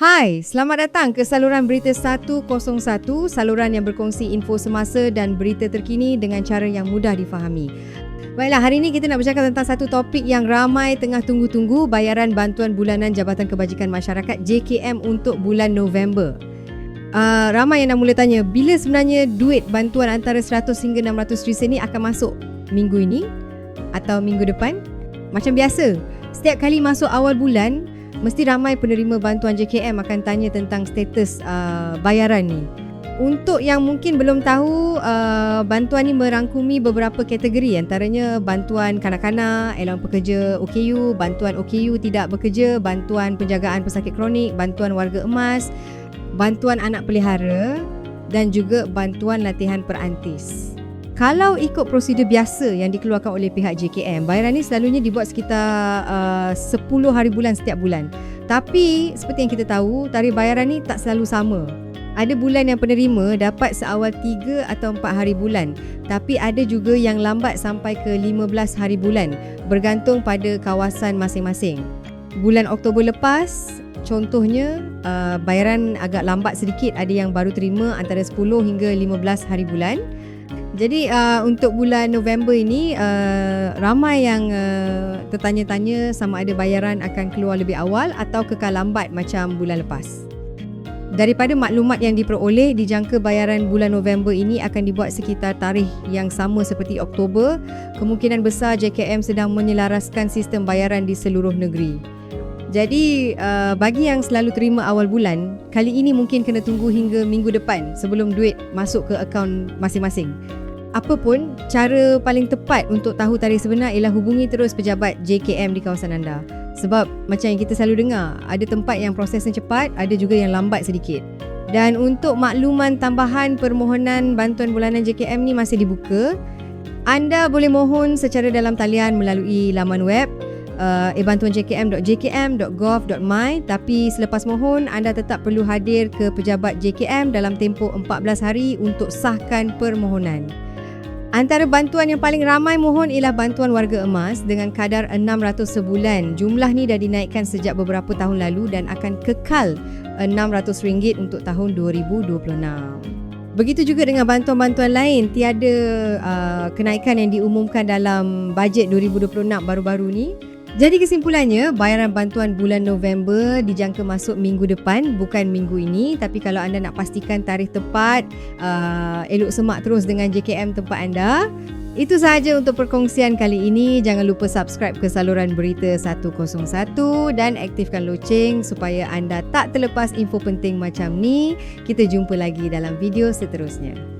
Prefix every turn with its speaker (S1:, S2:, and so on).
S1: Hai, selamat datang ke saluran Berita 101, saluran yang berkongsi info semasa dan berita terkini dengan cara yang mudah difahami. Baiklah, hari ini kita nak bercakap tentang satu topik yang ramai tengah tunggu-tunggu, bayaran bantuan bulanan Jabatan Kebajikan Masyarakat JKM untuk bulan November. Uh, ramai yang nak mula tanya, bila sebenarnya duit bantuan antara 100 hingga 600 risen ni akan masuk? Minggu ini? Atau minggu depan? Macam biasa, setiap kali masuk awal bulan, mesti ramai penerima bantuan JKM akan tanya tentang status uh, bayaran ni. Untuk yang mungkin belum tahu, uh, bantuan ni merangkumi beberapa kategori antaranya bantuan kanak-kanak, elemen pekerja OKU, bantuan OKU tidak bekerja, bantuan penjagaan pesakit kronik, bantuan warga emas, bantuan anak pelihara dan juga bantuan latihan perantis. Kalau ikut prosedur biasa yang dikeluarkan oleh pihak JKM, bayaran ini selalunya dibuat sekitar uh, 10 hari bulan setiap bulan. Tapi seperti yang kita tahu, tarikh bayaran ni tak selalu sama. Ada bulan yang penerima dapat seawal 3 atau 4 hari bulan. Tapi ada juga yang lambat sampai ke 15 hari bulan bergantung pada kawasan masing-masing. Bulan Oktober lepas, contohnya uh, bayaran agak lambat sedikit. Ada yang baru terima antara 10 hingga 15 hari bulan. Jadi uh, untuk bulan November ini uh, ramai yang uh, tertanya-tanya sama ada bayaran akan keluar lebih awal atau kekal lambat macam bulan lepas. Daripada maklumat yang diperoleh, dijangka bayaran bulan November ini akan dibuat sekitar tarikh yang sama seperti Oktober. Kemungkinan besar JKM sedang menyelaraskan sistem bayaran di seluruh negeri. Jadi uh, bagi yang selalu terima awal bulan, kali ini mungkin kena tunggu hingga minggu depan sebelum duit masuk ke akaun masing-masing. Apapun, cara paling tepat untuk tahu tarikh sebenar ialah hubungi terus pejabat JKM di kawasan anda. Sebab macam yang kita selalu dengar, ada tempat yang prosesnya cepat, ada juga yang lambat sedikit. Dan untuk makluman tambahan permohonan bantuan bulanan JKM ni masih dibuka, anda boleh mohon secara dalam talian melalui laman web uh, ebantuanjkm.jkm.gov.my tapi selepas mohon anda tetap perlu hadir ke pejabat JKM dalam tempoh 14 hari untuk sahkan permohonan. Antara bantuan yang paling ramai mohon ialah bantuan warga emas dengan kadar 600 sebulan. Jumlah ni dah dinaikkan sejak beberapa tahun lalu dan akan kekal RM600 untuk tahun 2026. Begitu juga dengan bantuan-bantuan lain, tiada uh, kenaikan yang diumumkan dalam bajet 2026 baru-baru ni. Jadi kesimpulannya, bayaran bantuan bulan November dijangka masuk minggu depan, bukan minggu ini. Tapi kalau anda nak pastikan tarikh tepat, uh, elok semak terus dengan JKM tempat anda. Itu sahaja untuk perkongsian kali ini. Jangan lupa subscribe ke saluran berita 101 dan aktifkan loceng supaya anda tak terlepas info penting macam ni. Kita jumpa lagi dalam video seterusnya.